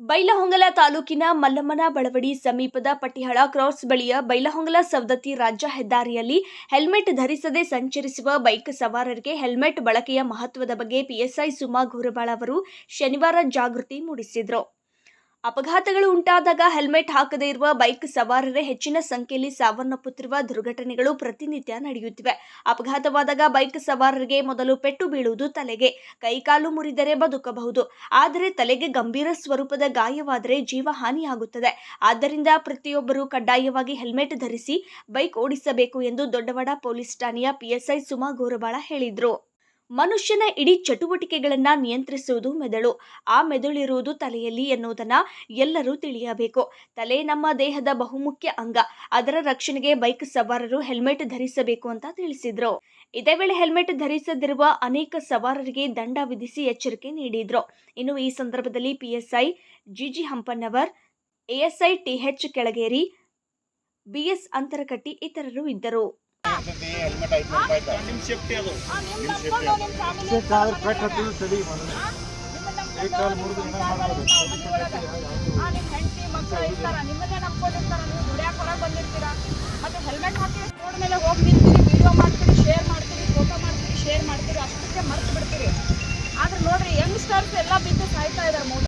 ಬೈಲಹೊಂಗಲ ತಾಲೂಕಿನ ಮಲ್ಲಮ್ಮನ ಬಳವಡಿ ಸಮೀಪದ ಪಟ್ಟಿಹಳ ಕ್ರಾಸ್ ಬಳಿಯ ಬೈಲಹೊಂಗಲ ಸವದತ್ತಿ ರಾಜ್ಯ ಹೆದ್ದಾರಿಯಲ್ಲಿ ಹೆಲ್ಮೆಟ್ ಧರಿಸದೆ ಸಂಚರಿಸುವ ಬೈಕ್ ಸವಾರರಿಗೆ ಹೆಲ್ಮೆಟ್ ಬಳಕೆಯ ಮಹತ್ವದ ಬಗ್ಗೆ ಪಿಎಸ್ಐ ಸುಮಾ ಘೋರಬಾಳ ಅವರು ಶನಿವಾರ ಜಾಗೃತಿ ಮೂಡಿಸಿದರು. ಅಪಘಾತಗಳು ಉಂಟಾದಾಗ ಹೆಲ್ಮೆಟ್ ಹಾಕದೇ ಇರುವ ಬೈಕ್ ಸವಾರರೇ ಹೆಚ್ಚಿನ ಸಂಖ್ಯೆಯಲ್ಲಿ ಸಾವನ್ನಪ್ಪುತ್ತಿರುವ ದುರ್ಘಟನೆಗಳು ಪ್ರತಿನಿತ್ಯ ನಡೆಯುತ್ತಿವೆ. ಅಪಘಾತವಾದಾಗ ಬೈಕ್ ಸವಾರರಿಗೆ ಮೊದಲು ಪೆಟ್ಟು ಬೀಳುವುದು ತಲೆಗೆ, ಕೈಕಾಲು ಮುರಿದರೆ ಬದುಕಬಹುದು. ಆದರೆ ತಲೆಗೆ ಗಂಭೀರ ಸ್ವರೂಪದ ಗಾಯವಾದರೆ ಜೀವ ಹಾನಿಯಾಗುತ್ತದೆ ಆದ್ದರಿಂದ ಪ್ರತಿಯೊಬ್ಬರು ಕಡ್ಡಾಯವಾಗಿ ಹೆಲ್ಮೆಟ್ ಧರಿಸಿ ಬೈಕ್ ಓಡಿಸಬೇಕು ಎಂದು ದೊಡ್ಡವಾಡ ಪೊಲೀಸ್ ಠಾಣೆಯ ಪಿಎಸ್ಐ ಸುಮಾ ಗೋರಬಾಳ ಹೇಳಿದರು. ಮನುಷ್ಯನ ಇಡೀ ಚಟುವಟಿಕೆಗಳನ್ನು ನಿಯಂತ್ರಿಸುವುದು ಮೆದುಳು. ಆ ಮೆದುಳಿರುವುದು ತಲೆಯಲ್ಲಿ ಎನ್ನುವುದನ್ನು ಎಲ್ಲರೂ ತಿಳಿಯಬೇಕು. ತಲೆ ನಮ್ಮ ದೇಹದ ಬಹುಮುಖ್ಯ ಅಂಗ. ಅದರ ರಕ್ಷಣೆಗೆ ಬೈಕ್ ಸವಾರರು ಹೆಲ್ಮೆಟ್ ಧರಿಸಬೇಕು ಅಂತ ತಿಳಿಸಿದ್ರು. ಇದೇ ವೇಳೆ ಹೆಲ್ಮೆಟ್ ಧರಿಸದಿರುವ ಅನೇಕ ಸವಾರರಿಗೆ ದಂಡ ವಿಧಿಸಿ ಎಚ್ಚರಿಕೆ ನೀಡಿದ್ರು. ಇನ್ನು ಈ ಸಂದರ್ಭದಲ್ಲಿ PSI GG Hampannavar ASI TH Kelageri BS Antarakatti ಇತರರು ಇದ್ದರು. ನಿಮ್ಮ ಅದು. ನಿಮ್ಮ ಇರ್ತಾರ? ನೀವು ದುಡಿಯಾಕ ಬಂದಿರ್ತೀರಾ? ಮತ್ತೆ ಹೆಲ್ಮೆಟ್ ಹಾಕಿ ರೋಡ್ ಮೇಲೆ ವಿಡಿಯೋ ಶೇರ್ ಫೋಟೋ ಶೇರ್ ಅಷ್ಟಕ್ಕೆ ಮರ್ತು ಬಿಡ್ತೀರಿ. ಆದ್ರೆ ನೋಡ್ರಿ ಯಂಗ್ಸ್ಟರ್ಸ್ ಎಲ್ಲ ಬಿದ್ದು ಸಾಯ್ತಾ ಇದ್ದಾರೆ